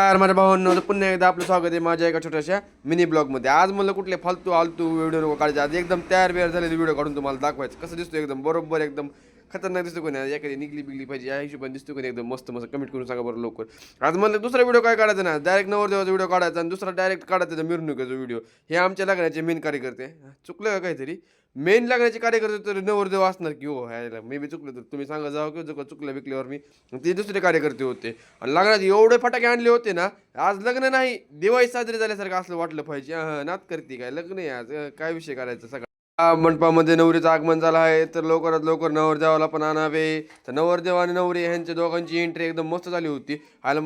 नमस्कार माझ्या भावांनो पुन्हा एकदा आपलं स्वागत आहे माझ्या एका छोट्याशा मिनी ब्लॉगमध्ये आज मला कुठले फालतू आलतू व्हिडिओ नको काढायचे. आज एकदम तयार बियार झालेले व्हिडिओ काढून तुम्हाला दाखवायचं. कसं दिसतो एकदम? बरोबर एकदम खतरनाक दिसतो कोणी. एखादी निघली बिगली पाहिजे या हिशोबाने दिसतो कोणी एकदम मस्त मस्त. कमेंट करून सांगा बरं लवकर. आज म्हणलं दुसरा व्हिडिओ काय काढायचा ना? डायरेक्ट नवरदेवाचा व्हिडिओ काढायचा आणि दुसरा डायरेक्ट काढायचा मिरवणुकीचा व्हिडिओ हे आमच्या लग्नाचे मेन कार्यकर्ते. चुकलं का काहीतरी? मेन लागण्याचे कार्यकर्ते तर नवरदेव असणार की हो ह्याला मे बी चुकलं तर तुम्ही सांगा जावं की चुकलं चुकलं विकल्यावर मी. ते दुसरे कार्यकर्ते होते. आणि लग्नात एवढे फटाके आणले होते ना आज लग्न नाही. दिवाळी साजरी झाल्यासारखं असलं वाटलं पाहिजे. हां नात करते काय? लग्न आहे आज. काय विषय करायचा? सगळा मंडपामध्ये नवरीचं आगमन झालं आहे. तर लवकरात लवकर नवरदेवाला पण आणावे. तर नवरदेव आणि नवरी ह्यांच्या दोघांची एंट्री एकदम मस्त झाली होती. आलं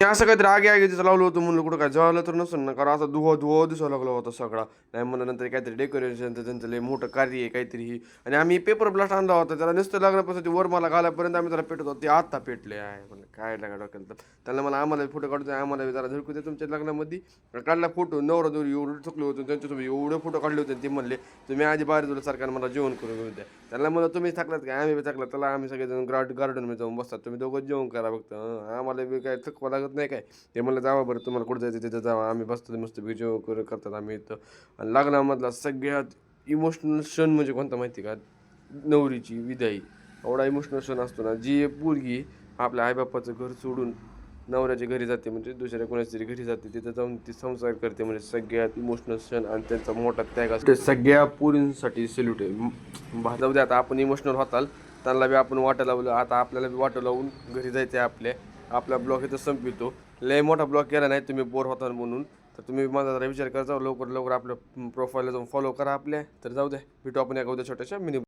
मी असं काहीतरी आगे आगे तिथं लावलं होतं म्हणलं कुठं काय जेवायला तर हो नसून ना कारण असं धुवा धुवा दिसायला लागला होता सगळा नाही म्हणलं नंतर काहीतरी डेकोरेशन तर त्यांचं लय मोठं कार्य आहे काहीतरी ही. आणि आम्ही पेपर ब्लास्ट आणला होता त्याला नुसतं लागण्यापासून वर मला घालापर्यंत आम्ही त्याला पेटत होतो. ते आत्ता पेटले आहे. म्हणलं काय लागा डोक्याला तर त्याला मला आम्हाला फोटो काढतो आम्हाला बी जरा झडकू दे तुमच्या लग्नामध्ये. काढला फोटो नवरा दोरी एवढं थकलो होतो त्यांच्यासोबत एवढे फोटो काढले होते ते म्हणले तुम्ही आधी बाहेर तुला सरकारने मला जेवण करून घेऊन द्या. त्याला मला तुम्ही थकलात काय आम्ही बी थकलात त्याला आम्ही सगळेजण गार्ड गार्डनमध्ये जाऊन बसतात. तुम्ही दोघं जेवण करा फक्त. आम्हाला बी काय थकवा लागत नाही काय? ते म्हणलं जावा बरं तुम्हाला कुठं जायचं तिथं जावा. आम्ही बसतो मस्त बी जेवण करतात आम्ही इथं. आणि लग्नामधला सगळ्यात इमोशनल क्षण म्हणजे कोणता माहिती का? नवरीची विदाई. एवढा इमोशनल क्षण असतो ना जी पोरगी आपल्या आईबापाचं घर सोडून नवऱ्याच्या घरी जाते म्हणजे दुसऱ्या कोणाच्या तरी घरी जाते तिथं जाऊन ती संसार करते म्हणजे सगळ्यात इमोशनल क्षण आणि त्यांचा मोठा त्याग असतो. सगळ्या पोरींसाठी सेल्यूट आहे. जाऊ दे आता आपण इमोशनल होताल. त्यांना बी आपण वाटं लावलं. आता आपल्याला बी वाटं लावून घरी जायचं आहे आपल्या. आपला ब्लॉग इथं संपवितो. लय मोठा ब्लॉक केला नाही तुम्ही बोर होता म्हणून. तर तुम्ही माझा जरा विचार करा जाऊ लवकर लवकर आपल्या प्रोफाईलला जाऊन फॉलो करा आपल्या. तर जाऊ द्या भेटू आपण एका उद्या छोट्याशा मिनी